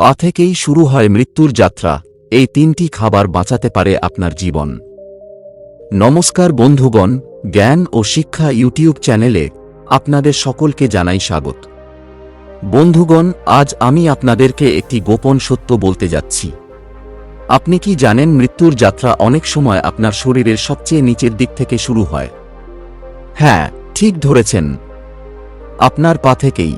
পা থেকেই শুরু হয় মৃত্যুর যাত্রা। এই তিনটি খাবার বাঁচাতে পারে আপনার জীবন। নমস্কার বন্ধুগণ, জ্ঞান ও শিক্ষা ইউটিউব চ্যানেলে আপনাদের সকলকে জানাই স্বাগত। বন্ধুগণ, আজ আমি আপনাদেরকে একটি গোপন সত্য বলতে যাচ্ছি। আপনি কি জানেন মৃত্যুর যাত্রা অনেক সময় আপনার শরীরের সবচেয়ে নিচের দিক থেকে শুরু হয়? হ্যাঁ ঠিক ধরেছেন। আপনার পা থেকেই।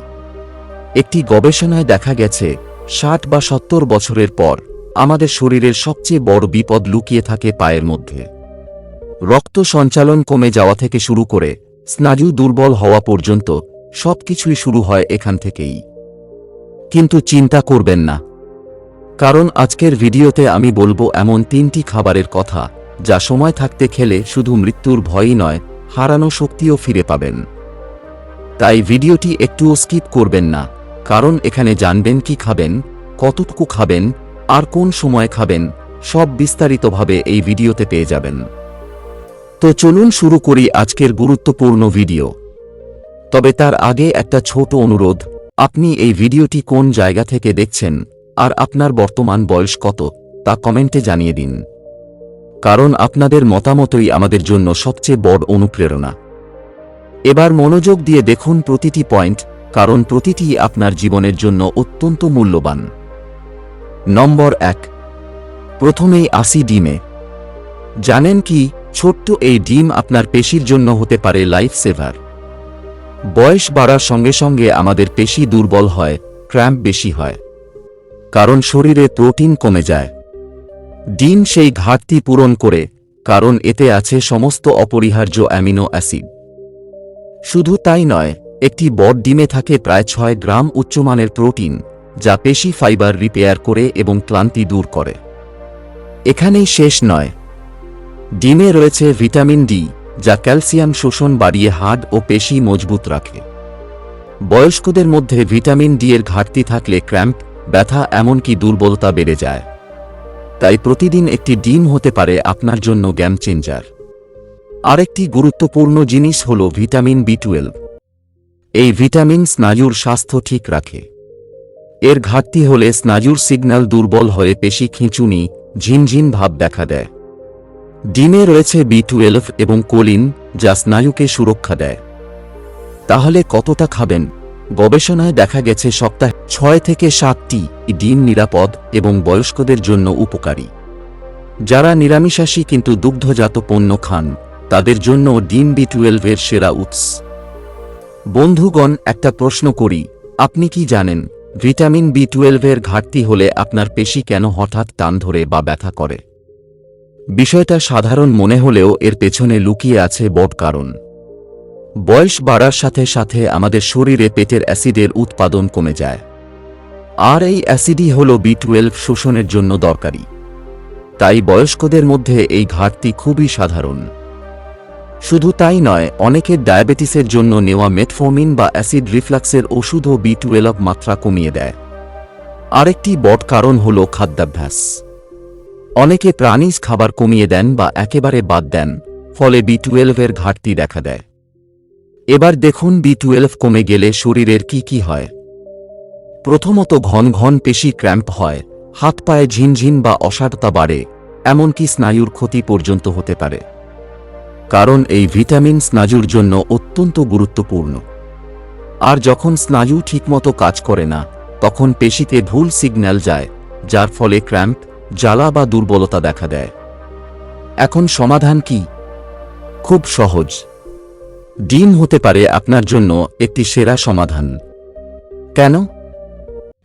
একটি গবেষণায় দেখা গেছে ষাট বা সত্তর বছরের পর, আমাদের শরীরের সবচেয়ে বড় বিপদ লুকিয়ে থাকে পায়ের মধ্যে। রক্ত সঞ্চালন কমে যাওয়া থেকে শুরু করে, স্নায়ু দুর্বল হওয়া পর্যন্ত সবকিছুই শুরু হয় এখান থেকেই। কিন্তু চিন্তা করবেন না। কারণ আজকের ভিডিওতে আমি বলব এমন তিনটি খাবারের কথা, যা সময় থাকতে খেলে শুধু মৃত্যুর ভয়ই নয়, হারানো শক্তিও ফিরে পাবেন। তাই ভিডিওটি একটুও স্কিপ করবেন না। কারণ এখানে জানবেন কি খাবেন, কতটুকু খাবেন, আর কোন সময় খাবেন, সব বিস্তারিতভাবে এই ভিডিওতে পেয়ে যাবেন। তো চলুন শুরু করি আজকের গুরুত্বপূর্ণ ভিডিও। তবে তার আগে একটা ছোট অনুরোধ, আপনি এই ভিডিওটি কোন জায়গা থেকে দেখছেন, আর আপনার বর্তমান বয়স কত, তা কমেন্টে জানিয়ে দিন। কারণ আপনাদের মতামতই আমাদের জন্য সবচেয়ে বড় অনুপ্রেরণা। এবার মনোযোগ দিয়ে দেখুন প্রতিটি পয়েন্ট কারণ প্রতিটি আপনার জীবনের জন্য অত্যন্ত মূল্যবান। নম্বর এক, প্রথমেই আসি ডিমে। জানেন কি, ছোট্ট এই ডিম আপনার পেশির জন্য হতে পারে লাইফ সেভার বয়স বাড়ার সঙ্গে সঙ্গে আমাদের পেশি দুর্বল হয় ক্র্যাম্প বেশি হয়। কারণ শরীরে প্রোটিন কমে যায়। ডিম সেই ঘাটতি পূরণ করে, কারণ এতে আছে সমস্ত অপরিহার্য অ্যামিনো অ্যাসিড। শুধু তাই নয় একটি বড ডিমে থাকে প্রায় ছয় গ্রাম উচ্চমানের প্রোটিন, যা পেশি ফাইবার রিপেয়ার করে এবং ক্লান্তি দূর করে। এখানেই শেষ নয়। ডিমে রয়েছে ভিটামিন ডি, যা ক্যালসিয়াম শোষণ বাড়িয়ে হাড় ও পেশি মজবুত রাখে। বয়স্কদের মধ্যে ভিটামিন ডি এর ঘাটতি থাকলে ক্র্যাম্প, ব্যথা এমনকি দুর্বলতা বেড়ে যায়। তাই প্রতিদিন একটি ডিম হতে পারে আপনার জন্য গ্যাম চেঞ্জার আরেকটি গুরুত্বপূর্ণ জিনিস হল ভিটামিন বি টুয়েলভ। এই ভিটামিন স্নায়ুর স্বাস্থ্য ঠিক রাখে। এর ঘাটতি হলে স্নায়ুর সিগন্যাল দুর্বল হয়ে পেশি খিঁচুনি, ঝিনঝিন ভাব দেখা দেয়। ডিমে রয়েছে বি টুয়েলভ এবং কোলিন, যা স্নায়ুকে সুরক্ষা দেয়। তাহলে কতটা খাবেন? গবেষণায় দেখা গেছে সপ্তাহে ছয় থেকে সাতটি ডিম নিরাপদ এবং বয়স্কদের জন্য উপকারী। যারা নিরামিষাশী কিন্তু দুগ্ধজাত পণ্য খান, তাদের জন্য ডিম বি টুয়েলভের সেরা উৎস। বন্ধুগণ, একটা প্রশ্ন করি। আপনি কি জানেন, ভিটামিন বি টুয়েলভের ঘাটতি হলে আপনার পেশি কেন হঠাৎ টান ধরে বা ব্যথা করে? বিষয়টা সাধারণ মনে হলেও এর পেছনে লুকিয়ে আছে বড় কারণ। বয়স বাড়ার সাথে সাথে আমাদের শরীরে পেটের অ্যাসিডের উৎপাদন কমে যায়। আর এই অ্যাসিডই হল বি টুয়েলভ শোষণের জন্য দরকারি। তাই বয়স্কদের মধ্যে এই ঘাটতি খুবই সাধারণ। শুধু তাই নয়, অনেকের ডায়াবেটিসের জন্য নেওয়া মেটফর্মিন বা অ্যাসিড রিফ্লাক্সের ওষুধও বি টুয়েলভ মাত্রা কমিয়ে দেয়। আরেকটি বড় কারণ হল খাদ্যাভ্যাস। অনেকে প্রাণীজ খাবার কমিয়ে দেন বা একেবারে বাদ দেন, ফলে বি টুয়েলভের ঘাটতি দেখা দেয়। এবার দেখুন বি টুয়েলভ কমে গেলে শরীরের কি কি হয়। প্রথমত ঘন ঘন পেশি ক্র্যাম্প হয়, হাত পায়ে ঝিনঝিন বা অসারতা বাড়ে, এমনকি স্নায়ুর ক্ষতি পর্যন্ত হতে পারে। কারণ এই ভিটামিন স্নায়ুর জন্য অত্যন্ত গুরুত্বপূর্ণ। আর যখন স্নায়ু ঠিকমতো কাজ করে না, তখন পেশিতে ভুল সিগন্যাল যায়, যার ফলে ক্র্যাম্প, জ্বালা বা দুর্বলতা দেখা দেয়। এখন সমাধান কি? খুব সহজ। ডিম হতে পারে আপনার জন্য একটি সেরা সমাধান। কেন?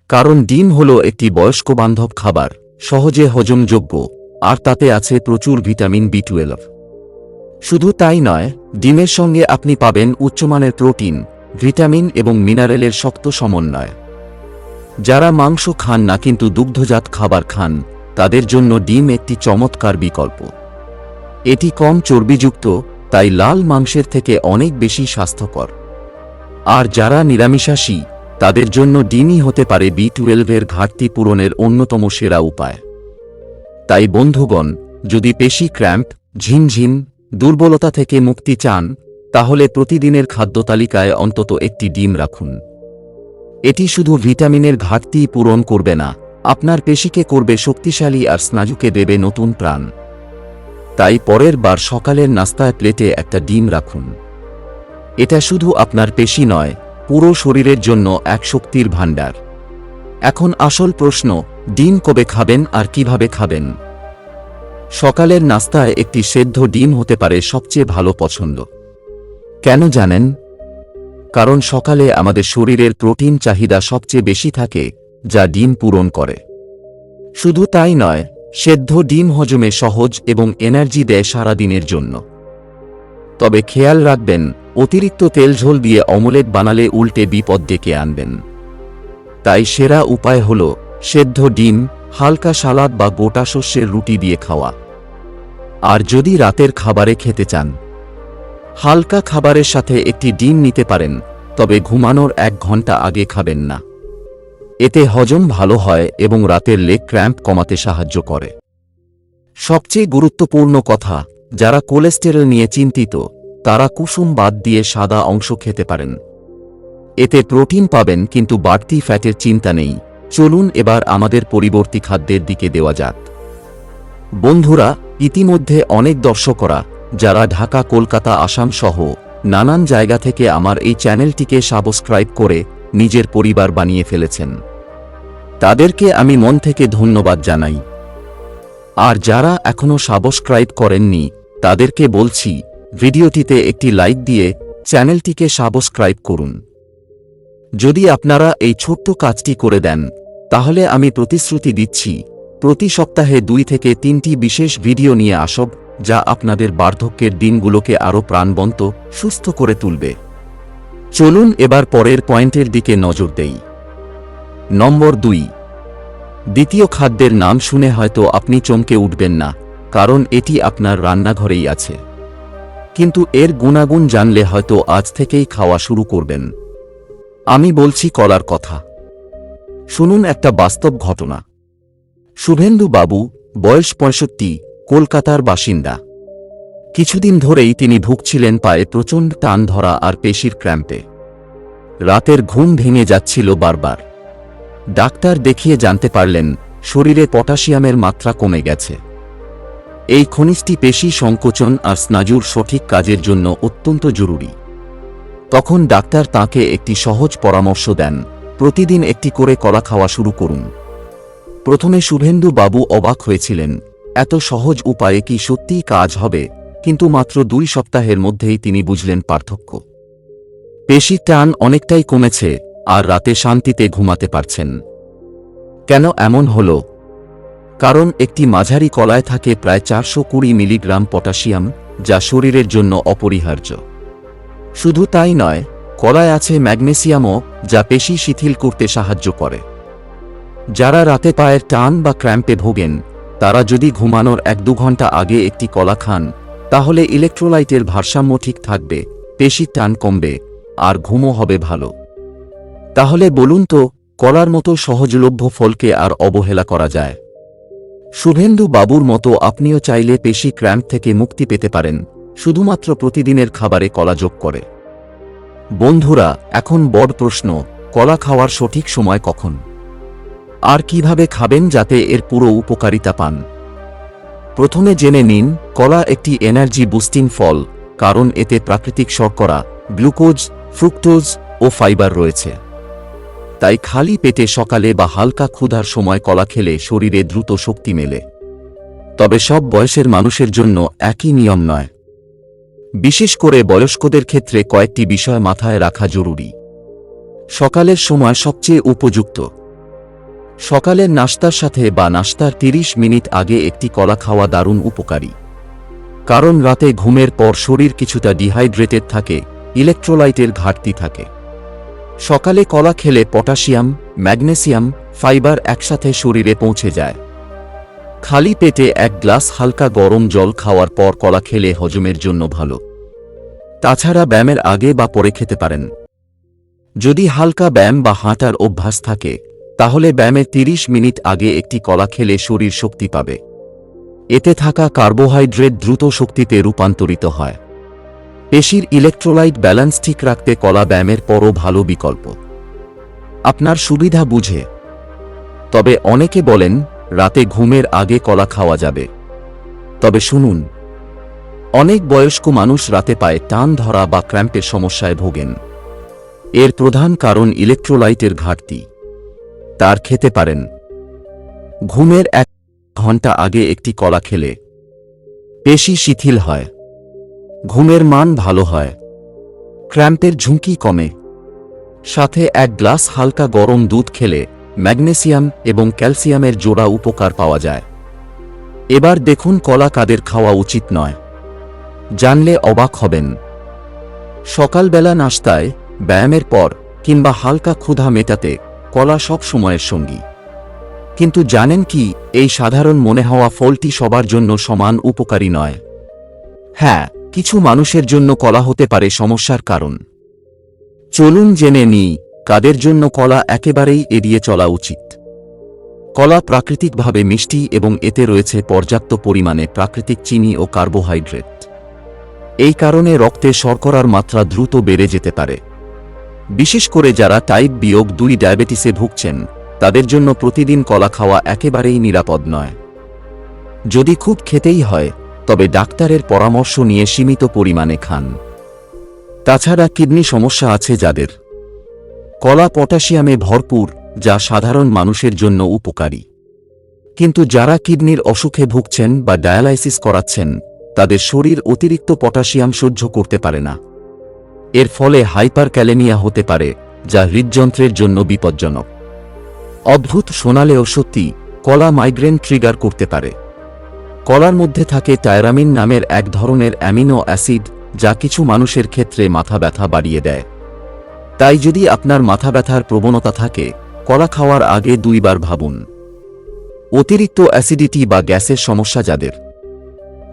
কারণ ডিম হল একটি বয়স্ক বান্ধব খাবার, সহজে হজমযোগ্য, আর তাতে আছে প্রচুর ভিটামিন বি টুয়েলভ। শুধু তাই নয়, ডিমের সঙ্গে আপনি পাবেন উচ্চমানের প্রোটিন, ভিটামিন এবং মিনারেলের শক্ত সমন্বয়। যারা মাংস খান না কিন্তু দুগ্ধজাত খাবার খান, তাদের জন্য ডিম একটি চমৎকার বিকল্প। এটি কম চর্বিযুক্ত, তাই লাল মাংসের থেকে অনেক বেশি স্বাস্থ্যকর। আর যারা নিরামিষাশী, তাদের জন্য ডিমই হতে পারে বি টুয়েলভের ঘাটতি পূরণের অন্যতম সেরা উপায়। তাই বন্ধুগণ, যদি পেশি ক্র্যাম্প ঝিমঝিম দুর্বলতা থেকে মুক্তি চান, তাহলে প্রতিদিনের খাদ্য তালিকায় অন্তত একটি ডিম রাখুন। এটি শুধু ভিটামিনের ঘাটতি পূরণ করবে না, আপনার পেশিকে করবে শক্তিশালী আর স্নায়ুকে দেবে নতুন প্রাণ। তাই পরের বার সকালের নাস্তায় প্লেটে একটা ডিম রাখুন। এটা শুধু আপনার পেশি নয়, পুরো শরীরের জন্য এক শক্তির ভাণ্ডার। এখন আসল প্রশ্ন, ডিম কবে খাবেন আর কীভাবে খাবেন? সকালের নাস্তায় একটি সেদ্ধ ডিম হতে পারে সবচেয়ে ভালো পছন্দ। কেন জানেন? কারণ সকালে আমাদের শরীরের প্রোটিন চাহিদা সবচেয়ে বেশি থাকে, যা ডিম পূরণ করে। শুধু তাই নয়, সেদ্ধ ডিম হজমে সহজ এবং এনার্জি দেয় সারাদিনের জন্য। তবে খেয়াল রাখবেন, অতিরিক্ত তেল ঝোল দিয়ে অমলেট বানালে উল্টে বিপদ ডেকে আনবেন। তাই সেরা উপায় হল, সেদ্ধ ডিম হালকা সালাদ বা গোটা শস্যের রুটি দিয়ে খাওয়া। আর যদি রাতের খাবারে খেতে চান, হালকা খাবারের সাথে একটি ডিম নিতে পারেন, তবে ঘুমানোর এক ঘণ্টা আগে খাবেন না। এতে হজম ভালো হয় এবং রাতের লেগ ক্র্যাম্প কমাতে সাহায্য করে। সবচেয়ে গুরুত্বপূর্ণ কথা, যারা কোলেস্টেরল নিয়ে চিন্তিত, তারা কুসুম বাদ দিয়ে সাদা অংশ খেতে পারেন। এতে প্রোটিন পাবেন, কিন্তু বাড়তি ফ্যাটের চিন্তা নেই। চলুন এবার আমাদের পরিবর্তী খাদ্যের দিকে দেওয়া যাক। বন্ধুরা, ইতিমধ্যে অনেক দর্শকরা, যারা ঢাকা, কলকাতা আসাম সহ নানান জায়গা থেকে আমার এই চ্যানেলটিকে সাবস্ক্রাইব করে নিজের পরিবার বানিয়ে ফেলেছেন। তাদেরকে আমি মন থেকে ধন্যবাদ জানাই। আর যারা এখনও সাবস্ক্রাইব করেননি, তাদেরকে বলছি, ভিডিওটিতে একটি লাইক দিয়ে চ্যানেলটিকে সাবস্ক্রাইব করুন। যদি আপনারা এই ছোট্ট কাজটি করে দেন, তাহলে আমি প্রতিশ্রুতি দিচ্ছি, প্রতি সপ্তাহে দুই থেকে তিনটি বিশেষ ভিডিও নিয়ে আসব, যা আপনাদের বার্ধক্যের দিনগুলোকে আরও প্রাণবন্ত, সুস্থ করে তুলবে। চলুন এবার পরের পয়েন্টের দিকে নজর দেই। নম্বর দুই। দ্বিতীয় খাদ্যের নাম শুনে হয়তো আপনি চমকে উঠবেন না, কারণ এটি আপনার রান্নাঘরেই আছে। কিন্তু এর গুণাগুণ জানলে হয়তো আজ থেকেই খাওয়া শুরু করবেন। আমি বলছি কলার কথা। শুনুন একটা বাস্তব ঘটনা। শুভেন্দু বাবু, বয়স পঁয়ষট্টি, কলকাতার বাসিন্দা। কিছুদিন ধরেই তিনি ভুগছিলেন পায়ে প্রচণ্ড টান ধরা আর পেশির ক্র্যাম্পে। রাতের ঘুম ভেঙে যাচ্ছিল বারবার। ডাক্তার দেখিয়ে জানতে পারলেন, শরীরে পটাশিয়ামের মাত্রা কমে গেছে। এই খনিজটি পেশি সংকোচন আর স্নায়ুর সঠিক কাজের জন্য অত্যন্ত জরুরি। তখন ডাক্তার তাকে একটি সহজ পরামর্শ দেন, প্রতিদিন একটি করে কলা খাওয়া শুরু করুন। প্রথমে শুভেন্দু বাবু অবাক হয়েছিলেন, এত সহজ উপায়ে কি সত্যিই কাজ হবে? কিন্তু মাত্র দুই সপ্তাহের মধ্যেই তিনি বুঝলেন পার্থক্য। পেশির টান অনেকটাই কমেছে, আর রাতে শান্তিতে ঘুমাতে পারছেন। কেন এমন হল? কারণ একটি মাঝারি কলায় থাকে প্রায় চারশো কুড়ি মিলিগ্রাম পটাশিয়াম, যা শরীরের জন্য অপরিহার্য। শুধু তাই নয়, কলায় আছে ম্যাগনেসিয়ামও যা পেশি শিথিল করতে সাহায্য করে। যারা রাতে পায়ের টান বা ক্র্যাম্পে ভোগেন, তারা যদি ঘুমানোর এক দু ঘণ্টা আগে একটি কলা খান, তাহলে ইলেকট্রোলাইটের ভারসাম্য ঠিক থাকবে, পেশির টান কমবে, আর ঘুমও হবে ভালো। তাহলে বলুন তো, কলার মতো সহজলভ্য ফলকে আর অবহেলা করা যায়। শুভেন্দু বাবুর মতো আপনিও চাইলে পেশি ক্র্যাম্প থেকে মুক্তি পেতে পারেন। শুধুমাত্র প্রতিদিনের খাবারে কলা যোগ করে। বন্ধুরা, এখন বড় প্রশ্ন, কলা খাওয়ার সঠিক সময় কখন? আর কীভাবে খাবেন যাতে এর পুরো উপকারিতা পান? প্রথমে জেনে নিন, কলা একটি এনার্জি বুস্টিং ফল, কারণ এতে প্রাকৃতিক শর্করা গ্লুকোজ ফ্রুক্টোজ ও ফাইবার রয়েছে। তাই খালি পেটে সকালে বা হালকা ক্ষুধার সময় কলা খেলে শরীরে দ্রুত শক্তি মেলে। তবে সব বয়সের মানুষের জন্য একই নিয়ম নয়। বিশেষ করে বয়স্কদের ক্ষেত্রে কয়েকটি বিষয় মাথায় রাখা জরুরি। সকালের সময় সবচেয়ে উপযুক্ত। সকালের নাস্তার সাথে বা নাস্তার ৩০ মিনিট আগে একটি কলা খাওয়া দারুণ উপকারী। কারণ রাতে ঘুমের পর শরীর কিছুটা ডিহাইড্রেটেড থাকে, ইলেকট্রোলাইটের ঘাটতি থাকে। সকালে কলা খেলে পটাশিয়াম, ম্যাগনেসিয়াম, ফাইবার একসাথে শরীরে পৌঁছে যায়। খালি পেটে এক গ্লাস হালকা গরম জল খাওয়ার পর কলা খেলে হজমের জন্য ভালো। তাছাড়া ব্যায়ামের আগে বা পরে খেতে পারেন। যদি হালকা ব্যায়াম বা হাঁটার অভ্যাস থাকে, তাহলে ব্যায়ামের ৩০ মিনিট আগে একটি কলা খেলে শরীর শক্তি পাবে। এতে থাকা কার্বোহাইড্রেট দ্রুত শক্তিতে রূপান্তরিত হয়। পেশির ইলেকট্রোলাইট ব্যালেন্স ঠিক রাখতে কলা ব্যায়ামের পরও ভালো বিকল্প। আপনার সুবিধা বুঝে। তবে অনেকে বলেন, রাতে ঘুমের আগে কলা খাওয়া যাবে। তবে শুনুন। অনেক বয়স্ক মানুষ রাতে পায় টান ধরা বা ক্র্যাম্পের সমস্যায় ভোগেন। এর প্রধান কারণ ইলেকট্রোলাইটের ঘাটতি। তার খেতে পারেন। ঘুমের এক ঘণ্টা আগে একটি কলা খেলে। পেশি শিথিল হয়। ঘুমের মান ভালো হয়। ক্র্যাম্পের ঝুঁকি কমে। সাথে এক গ্লাস হালকা গরম দুধ খেলে ম্যাগনেসিয়াম এবং ক্যালসিয়ামের জোড়া উপকার পাওয়া যায়। এবার দেখুন কলা কাদের খাওয়া উচিত নয়। জানলে অবাক হবেন। সকালবেলা নাস্তায়, ব্যায়ামের পর কিংবা হালকা ক্ষুধা মেটাতে কলা সব সময়ের সঙ্গী। কিন্তু জানেন কি, এই সাধারণ মনে হওয়া ফলটি সবার জন্য সমান উপকারী নয়। হ্যাঁ কিছু মানুষের জন্য কলা হতে পারে সমস্যার কারণ। চলুন জেনে নিই, কাদের জন্য কলা একেবারেই এড়িয়ে চলা উচিত। কলা প্রাকৃতিকভাবে মিষ্টি এবং এতে রয়েছে পর্যাপ্ত পরিমাণে প্রাকৃতিক চিনি ও কার্বোহাইড্রেট। এই কারণে রক্তে শর্করার মাত্রা দ্রুত বেড়ে যেতে পারে। বিশেষ করে যারা টাইপ বিয়োগ দুই ডায়াবেটিসে ভুগছেন, তাদের জন্য প্রতিদিন কলা খাওয়া একেবারেই নিরাপদ নয়। যদি খুব খেতেই হয়, তবে ডাক্তারের পরামর্শ নিয়ে সীমিত পরিমাণে খান। তাছাড়া কিডনি সমস্যা আছে যাদের। কলা পটাশিয়ামে ভরপুর, যা সাধারণ মানুষের জন্য উপকারী। কিন্তু যারা কিডনির অসুখে ভুগছেন বা ডায়ালাইসিস করাচ্ছেন তাদের শরীর অতিরিক্ত পটাশিয়াম সহ্য করতে পারে না। এর ফলে হাইপার ক্যালেমিয়া হতে পারে, যা হৃদযন্ত্রের জন্য বিপজ্জনক। অদ্ভুত শোনালেও সত্যি কলা মাইগ্রেন ট্রিগার করতে পারে। কলার মধ্যে থাকে টায়রামিন নামের এক ধরনের অ্যামিনো অ্যাসিড, যা কিছু মানুষের ক্ষেত্রে মাথা ব্যথা বাড়িয়ে দেয়। তাই যদি আপনার মাথা ব্যথার প্রবণতা থাকে, কলা খাওয়ার আগে দুইবার ভাবুন। অতিরিক্ত অ্যাসিডিটি বা গ্যাসের সমস্যা যাদের।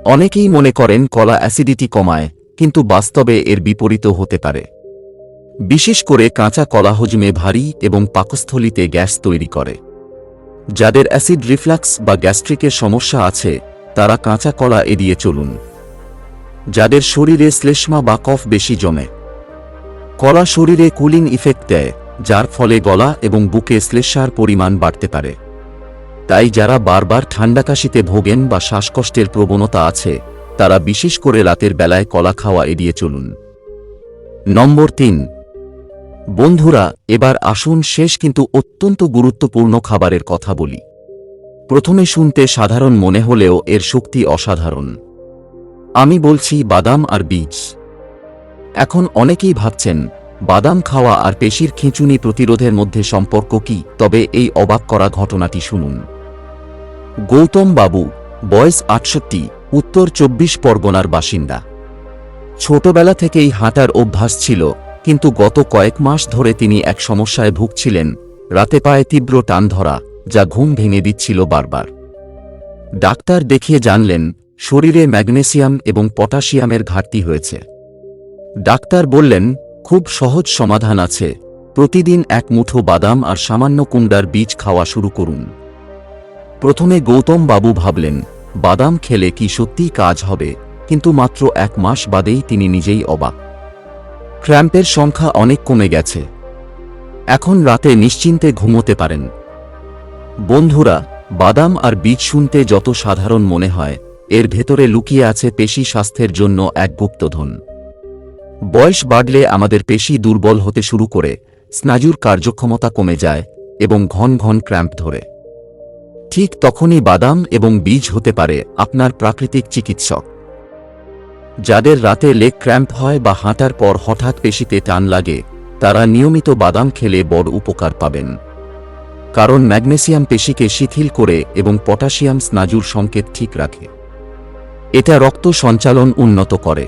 অনেকেই মনে করেন কলা অ্যাসিডিটি কমায়, কিন্তু বাস্তবে এর বিপরীত হতে পারে। বিশেষ করে কাঁচা কলা হজমে ভারী এবং পাকস্থলিতে গ্যাস তৈরি করে। যাদের অ্যাসিড রিফ্লাক্স বা গ্যাস্ট্রিকের সমস্যা আছে, তারা কাঁচা কলা এড়িয়ে চলুন। যাদের শরীরে শ্লেষ্মা বা কফ বেশি জমে। কলা শরীরে কুলিং ইফেক্ট দেয়, যার ফলে গলা এবং বুকে শ্লেষ্মার পরিমাণ বাড়তে পারে। তাই যারা বারবার ঠান্ডা কাশিতে ভোগেন বা শ্বাসকষ্টের প্রবণতা আছে, তারা বিশেষ করে রাতের বেলায় কলা খাওয়া এড়িয়ে চলুন। নম্বর তিন। বন্ধুরা, এবার আসুন শেষ কিন্তু অত্যন্ত গুরুত্বপূর্ণ খাবারের কথা বলি। প্রথমে শুনতে সাধারণ মনে হলেও এর শক্তি অসাধারণ। আমি বলছি বাদাম আর বীজ। এখন অনেকেই ভাবছেন বাদাম খাওয়া আর পেশির খিঁচুনি প্রতিরোধের মধ্যে সম্পর্ক কি? তবে এই অবাক করা ঘটনাটি শুনুন। গৌতম বাবু, বয়স আটষট্টি, উত্তর চব্বিশ পরগনার বাসিন্দা। ছোটবেলা থেকেই হাঁটার অভ্যাস ছিল, কিন্তু গত কয়েক মাস ধরে তিনি এক সমস্যায় ভুগছিলেন, রাতে পায়ে তীব্র টান ধরা, যা ঘুম ভেঙে দিচ্ছিল বারবার। ডাক্তার দেখিয়ে জানলেন, শরীরে ম্যাগনেসিয়াম এবং পটাশিয়ামের ঘাটতি হয়েছে। ডাক্তার বললেন খুব সহজ সমাধান আছে। প্রতিদিন এক মুঠো বাদাম আর সামান্য কুন্ডার বীজ খাওয়া শুরু করুন। প্রথমে গৌতম বাবু ভাবলেন, বাদাম খেলে কি সত্যিই কাজ হবে? কিন্তু মাত্র এক মাস বাদেই তিনি নিজেই অবাক। ক্র্যাম্পের সংখ্যা অনেক কমে গেছে। এখন রাতে নিশ্চিন্তে ঘুমোতে পারেন। বন্ধুরা, বাদাম আর বীজ শুনতে যত সাধারণ মনে হয়, এর ভেতরে লুকিয়ে আছে পেশি স্বাস্থ্যের জন্য এক গুপ্তধন। বয়স বাড়লে আমাদের পেশি দুর্বল হতে শুরু করে, স্নায়ুর কার্যক্ষমতা কমে যায় এবং ঘন ঘন ক্র্যাম্প ধরে। ঠিক তখনই বাদাম এবং বীজ হতে পারে আপনার প্রাকৃতিক চিকিৎসক। যাদের রাতে লেগ ক্র্যাম্প হয় বা হাঁটার পর হঠাৎ পেশিতে টান লাগে, তারা নিয়মিত বাদাম খেলে বড় উপকার পাবেন। কারণ ম্যাগনেসিয়াম পেশিকে শিথিল করে এবং পটাশিয়াম স্নাজুর সংকেত ঠিক রাখে। এটা রক্ত সঞ্চালন উন্নত করে।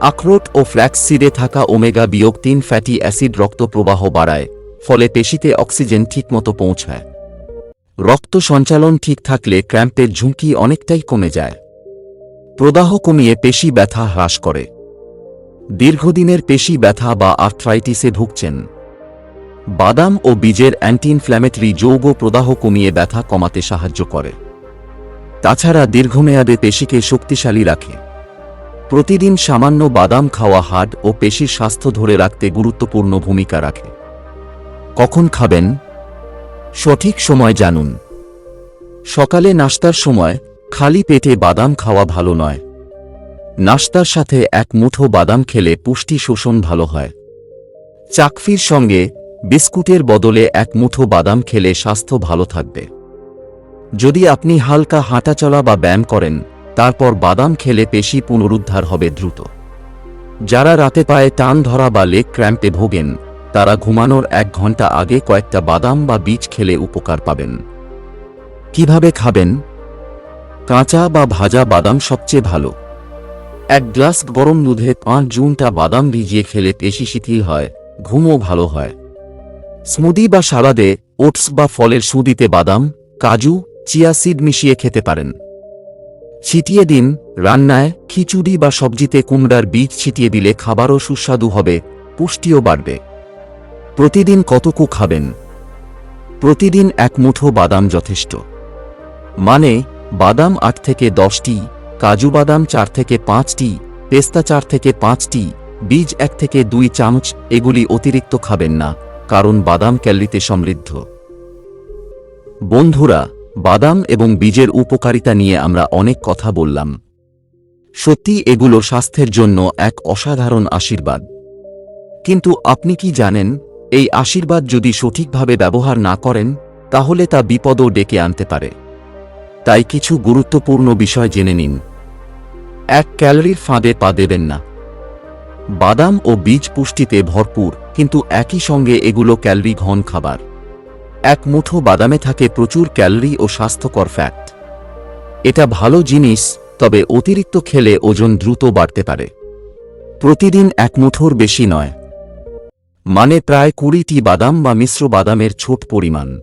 আখরোট ও ফ্ল্যাক্স সিডে থাকা ওমেগা বিয়োগ তিন ফ্যাটি অ্যাসিড রক্ত প্রবাহ বাড়ায়, ফলে পেশিতে অক্সিজেন ঠিকমতো পৌঁছায়। রক্ত সঞ্চালন ঠিক থাকলে ক্র্যাম্পের ঝুঁকি অনেকটাই কমে যায়। প্রদাহ কমিয়ে পেশি ব্যথা হ্রাস করে। দীর্ঘদিনের পেশি ব্যথা বা আর্থ্রাইটিসে ভুগছেন। বাদাম ও বীজের অ্যান্টি ইনফ্ল্যামেটরি যৌগ প্রদাহ কমিয়ে ব্যথা কমাতে সাহায্য করে। তাছাড়া দীর্ঘমেয়াদে পেশিকে শক্তিশালী রাখে। প্রতিদিন সামান্য বাদাম খাওয়া হাড ও পেশির স্বাস্থ্য ধরে রাখতে গুরুত্বপূর্ণ ভূমিকা রাখে। কখন খাবেন? সঠিক সময় জানুন। সকালে নাস্তার সময় খালি পেটে বাদাম খাওয়া ভালো নয়। নাস্তার সাথে এক মুঠো বাদাম খেলে পুষ্টি শোষণ ভালো হয়। চাকফির সঙ্গে বিস্কুটের বদলে এক মুঠো বাদাম খেলে স্বাস্থ্য ভালো থাকবে। যদি আপনি হালকা হাঁটাচলা বা ব্যায়াম করেন তারপর বাদাম খেলে পেশি পুনরুদ্ধার হবে দ্রুত। যারা রাতে পায়ে টান ধরা বা লেগ ক্র্যাম্পে ভোগেন, তারা ঘুমানোর এক ঘণ্টা আগে কয়েকটা বাদাম বা বীজ খেলে উপকার পাবেন। কীভাবে খাবেন? কাঁচা বা ভাজা বাদাম সবচেয়ে ভালো। এক গ্লাস গরম দুধে পাঁচ জুনটা বাদাম ভিজিয়ে খেলে পেশি শিথিল হয়, ঘুমও ভালো হয়। স্মুদি বা সালাদে ওটস বা ফলের সুদিতে বাদাম, কাজু, চিয়া সিড মিশিয়ে খেতে পারেন। ছিটিয়ে দিন, রান্নায় খিচুড়ি বা সবজিতে কুমড়ার বীজ ছিটিয়ে দিলে খাবারও সুস্বাদু হবে, পুষ্টিও বাড়বে। প্রতিদিন কতকু খাবেন? প্রতিদিন এক মুঠো বাদাম যথেষ্ট। মানে বাদাম আট থেকে দশটি, কাজু বাদাম চার থেকে পাঁচটি, পেস্তা চার থেকে পাঁচটি, বীজ এক থেকে দুই চামচ, এগুলি অতিরিক্ত খাবেন না, কারণ বাদাম ক্যালরিতে সমৃদ্ধ। বন্ধুরা বাদাম এবং বীজের উপকারিতা নিয়ে আমরা অনেক কথা বললাম। সত্যি এগুলো স্বাস্থ্যের জন্য এক অসাধারণ আশীর্বাদ। কিন্তু আপনি কি জানেন, এই আশীর্বাদ যদি সঠিকভাবে ব্যবহার না করেন, তাহলে তা বিপদও ডেকে আনতে পারে। তাই কিছু গুরুত্বপূর্ণ বিষয় জেনে নিন। এক ক্যালোরির ফাঁদে পা দেবেন না। বাদাম ও বীজ পুষ্টিতে ভরপুর, কিন্তু একই সঙ্গে এগুলো ক্যালোরি ঘন খাবার। এক মুঠো বাদামে থাকে প্রচুর ক্যালোরি ও স্বাস্থ্যকর ফ্যাট এটা ভালো জিনিস, তবে অতিরিক্ত খেলে ওজন দ্রুত বাড়তে পারে। প্রতিদিন এক মুঠোর বেশি নয়। মানে প্রায় কুড়িটি বাদাম বা মিশ্র বাদামের ছোট পরিমাণ।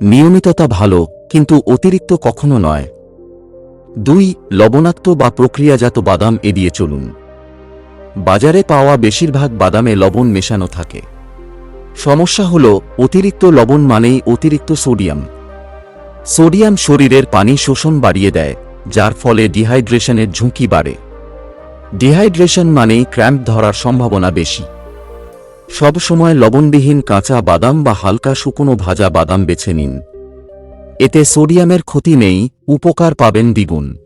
নিয়মিততা ভালো, কিন্তু অতিরিক্ত কখনো নয়। দুই, লবণাক্ত বা প্রক্রিয়াজাত বাদাম এড়িয়ে চলুন। বাজারে পাওয়া বেশিরভাগ বাদামে লবণ মেশানো থাকে। সমস্যা হল, অতিরিক্ত লবণ মানেই অতিরিক্ত সোডিয়াম। সোডিয়াম শরীরের পানি শোষণ বাড়িয়ে দেয়, যার ফলে ডিহাইড্রেশনের ঝুঁকি বাড়ে। ডিহাইড্রেশন মানেই ক্র্যাম্প ধরার সম্ভাবনা বেশি। সবসময় লবণবিহীন কাঁচা বাদাম বা হালকা শুকনো ভাজা বাদাম বেছে নিন। এতে সোডিয়ামের ক্ষতি নেই, উপকার পাবেন দ্বিগুণ।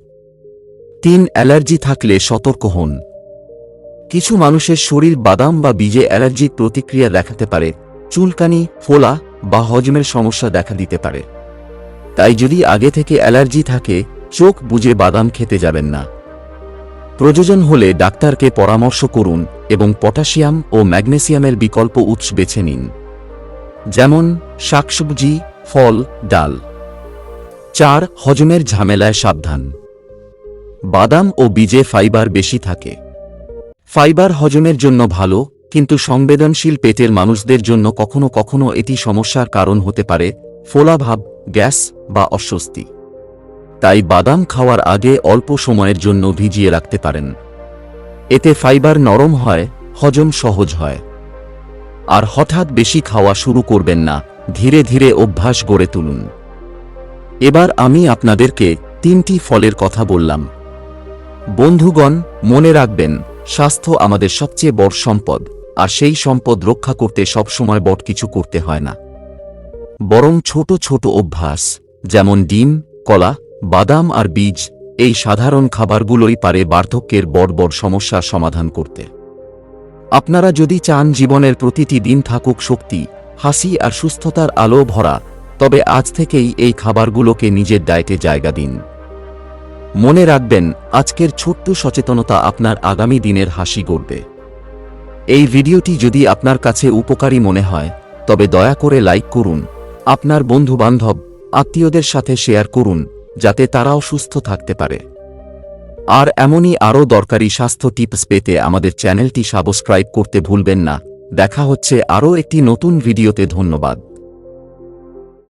তিন, অ্যালার্জি থাকলে সতর্ক হন। কিছু মানুষের শরীর বাদাম বা বীজে অ্যালার্জির প্রতিক্রিয়া দেখাতে পারে চুলকানি, ফোলা বা হজমের সমস্যা দেখা দিতে পারে। তাই যদি আগে থেকে অ্যালার্জি থাকে, চোখ বুঝে বাদাম খেতে যাবেন না। প্রয়োজন হলে ডাক্তারকে পরামর্শ করুন এবং পটাশিয়াম ও ম্যাগনেসিয়ামের বিকল্প উৎস বেছে নিন। যেমন শাকসবজি, ফল, ডাল। চার, হজমের ঝামেলায় সাবধান। বাদাম ও বীজে ফাইবার বেশি থাকে। ফাইবার হজমের জন্য ভালো কিন্তু সংবেদনশীল পেটের মানুষদের জন্য কখনো কখনো এটি সমস্যার কারণ হতে পারে ফোলাভাব গ্যাস বা অস্বস্তি। তাই বাদাম খাওয়ার আগে অল্প সময়ের জন্য ভিজিয়ে রাখতে পারেন। এতে ফাইবার নরম হয়, হজম সহজ হয়। আর হঠাৎ বেশি খাওয়া শুরু করবেন না, ধীরে ধীরে অভ্যাস গড়ে তুলুন। এবার আমি আপনাদেরকে তিনটি ফলের কথা বললাম। বন্ধুগণ, মনে রাখবেন, স্বাস্থ্য আমাদের সবচেয়ে বড় সম্পদ। আর সেই সম্পদ রক্ষা করতে সবসময় বট কিছু করতে হয় না। বরং ছোট ছোট অভ্যাস, যেমন ডিম, কলা, বাদাম আর বীজ, এই সাধারণ খাবারগুলোই পারে বার্ধক্যের বড় বড় সমস্যার সমাধান করতে। আপনারা যদি চান জীবনের প্রতিটি দিন থাকুক শক্তি, হাসি আর সুস্থতার আলো ভরা, তবে আজ থেকেই এই খাবারগুলোকে নিজের ডায়েটে জায়গা দিন। মনে রাখবেন, আজকের ছোট্ট সচেতনতা আপনার আগামী দিনের হাসি গড়বে। এই ভিডিওটি যদি আপনার কাছে উপকারী মনে হয়, তবে দয়া করে লাইক করুন। আপনার বন্ধু বান্ধব আত্মীয়দের সাথে শেয়ার করুন, যাতে তারাও সুস্থ থাকতে পারে। আর এমনই আরও দরকারি স্বাস্থ্য টিপস পেতে আমাদের চ্যানেলটি সাবস্ক্রাইব করতে ভুলবেন না। দেখা হচ্ছে আরও একটি নতুন ভিডিওতে, ধন্যবাদ।